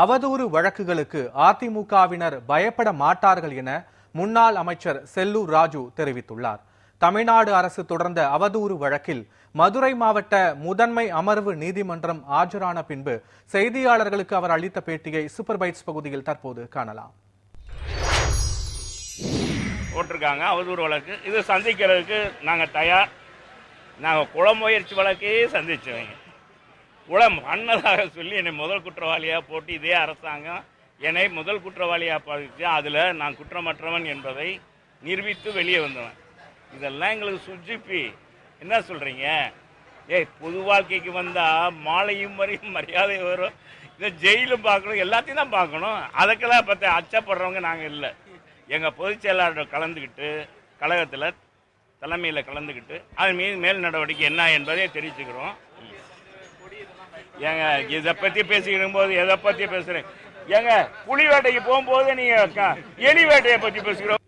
அவதூறு வழக்குகளுக்கு அதிமுகவினர் பயப்பட மாட்டார்கள் என முன்னாள் அமைச்சர் செல்லூர் ராஜு தெரிவித்துள்ளார். தமிழ்நாடு அரசு தொடர்ந்த அவதூறு வழக்கில் மதுரை மாவட்ட முதன்மை அமர்வு நீதிமன்றம் ஆஜரான பின்பு செய்தியாளர்களுக்கு அவர் அளித்த பேட்டியை சூப்பர் பைட்ஸ் பகுதியில் தற்போது காணலாம். போட்டிருக்காங்க அவதூறு வழக்கு. இது சந்திக்கிறதுக்கு நாங்கள் தயார். நாங்கள் குளமுயற்சி வழக்கையே சந்திச்சவங்க. குளம் பண்ணதாக சொல்லி என்னை முதல் குற்றவாளியாக போட்டு இதே அரசாங்கம் என்னை முதல் குற்றவாளியாக பார்த்து அதில் நான் குற்றமற்றவன் என்பதை நிரூபித்து வெளியே வந்தவன். இதெல்லாம் எங்களுக்கு சுஜிப்பி. என்ன சொல்கிறீங்க ஏய் பொது வாழ்க்கைக்கு வந்தால் மாலையும் வரையும் மரியாதை வரும். இந்த ஜெயிலும் பார்க்கணும் எல்லாத்தையும் தான் பார்க்கணும். அதுக்கெல்லாம் பார்த்து அச்சப்படுறவங்க நாங்கள் இல்லை. எங்கள் பொதுச் செயலாளர் கலந்துக்கிட்டு கழகத்தில் தலைமையில் கலந்துக்கிட்டு அது மீது மேல் நடவடிக்கை என்ன என்பதை தெரிவிச்சுக்கிறோம் ஏங்க இதை பற்றி பேசிக்கிடும் போது எதை பற்றி பேசுகிறேன் ஏங்க புலி வேட்டைக்கு போகும்போது நீங்கள் எலி வேட்டையை பற்றி பேசுகிறோம்